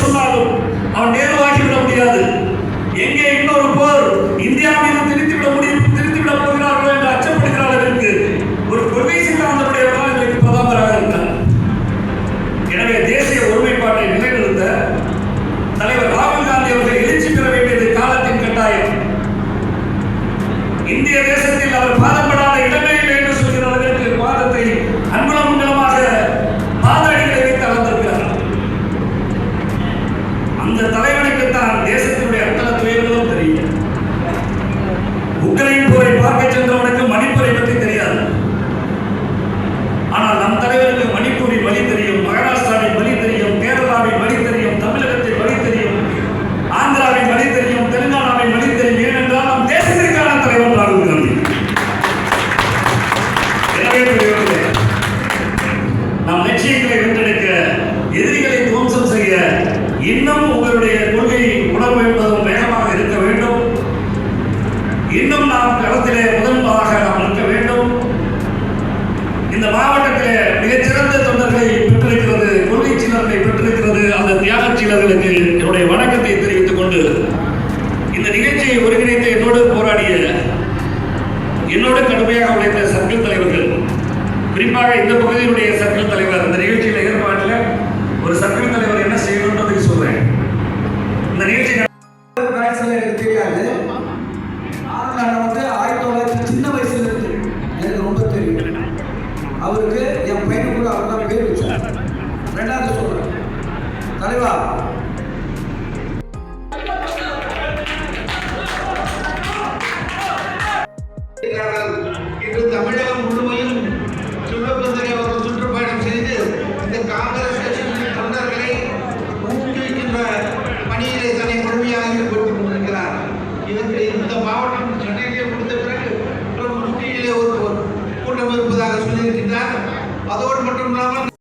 சொன்னாலும் அவன் நேருவாகிவிட முடியாது. எங்கே இன்னொரு இந்தியாவில் திருத்திவிட முடியும் என்று அச்சப்படுகிறார்களுக்கு ஒரு கொள்கை சித்தாந்தமுடையவர்களால் இன்றைக்கு எனவே தேசிய ஒருமைப்பாட்டை நிலைநிறுத்த தலைவர் ராகுல் காந்தி அவர்கள் எழுச்சி பெற வேண்டியது காலத்தின் கட்டாயம். இந்திய தேசத்தில் அவர் பாதப்பட அந்த தலைவனுக்குத்தான் தேசத்தினுடைய அத்தனை துயர்களும் தெரியும். உக்ரைன் போரை பார்க்க சென்றவனுக்கு மணிப்பூரை பற்றி தெரியாது. ஆனால் நம் தலைவருக்கு மணிப்பூரின் வழி தெரியும் மகாராஷ்டிராவின் வழி தெரியும் கேரளாவின் வழி தெரியும் தமிழகத்தின் வழி தெரியும் ஆந்திராவின் வழி தெரியும் தெலுங்கானாவின் வழி தெரியும். ஏனென்றால் நம் தேசத்திற்கான தலைவர் ராகுல் காந்தி. எனவே இன்னும் உங்களுடைய கொள்கை உணர்வு என்பதும் வேகமாக இருக்க வேண்டும். இன்னும் நாம் களத்திலே முதல்வராக நாம் இருக்க வேண்டும். இந்த மாவட்டத்திலே மிகச்சிறந்த தொண்டர்களை பெற்றிருக்கிறது கொள்கை சீலர்களை பெற்றிருக்கிறது அந்த தியாக சீலர்களுக்கு என்னுடைய வணக்கத்தை தெரிவித்துக் கொண்டு இந்த நிகழ்ச்சியை ஒருங்கிணைத்து என்னோடு போராடிய என்னோடு கடுமையாக உழைத்த சர்க்கிள் தலைவர்கள் குறிப்பாக இந்த பகுதியினுடைய சர்க்கிள் தலைவர் இந்த நிகழ்ச்சியில் ஏற்பாட்டில் ஒரு சர்க்கிள் தலைவர் என்ன செய்யணுன்றதுக்கு சொல்றேன் இந்த நிகழ்ச்சி எனக்கு தெரியாது ஆனா நான் வந்து ஆயிரத்தி தொள்ளாயிரத்தி சின்ன வயசுல இருந்து எனக்கு ரொம்ப தெரியும். அவருக்கு என் பையனுக்கு கூட அவர் தான் பேர் வச்சார். ரெண்டாவது சொல்கிறேன் தலைவா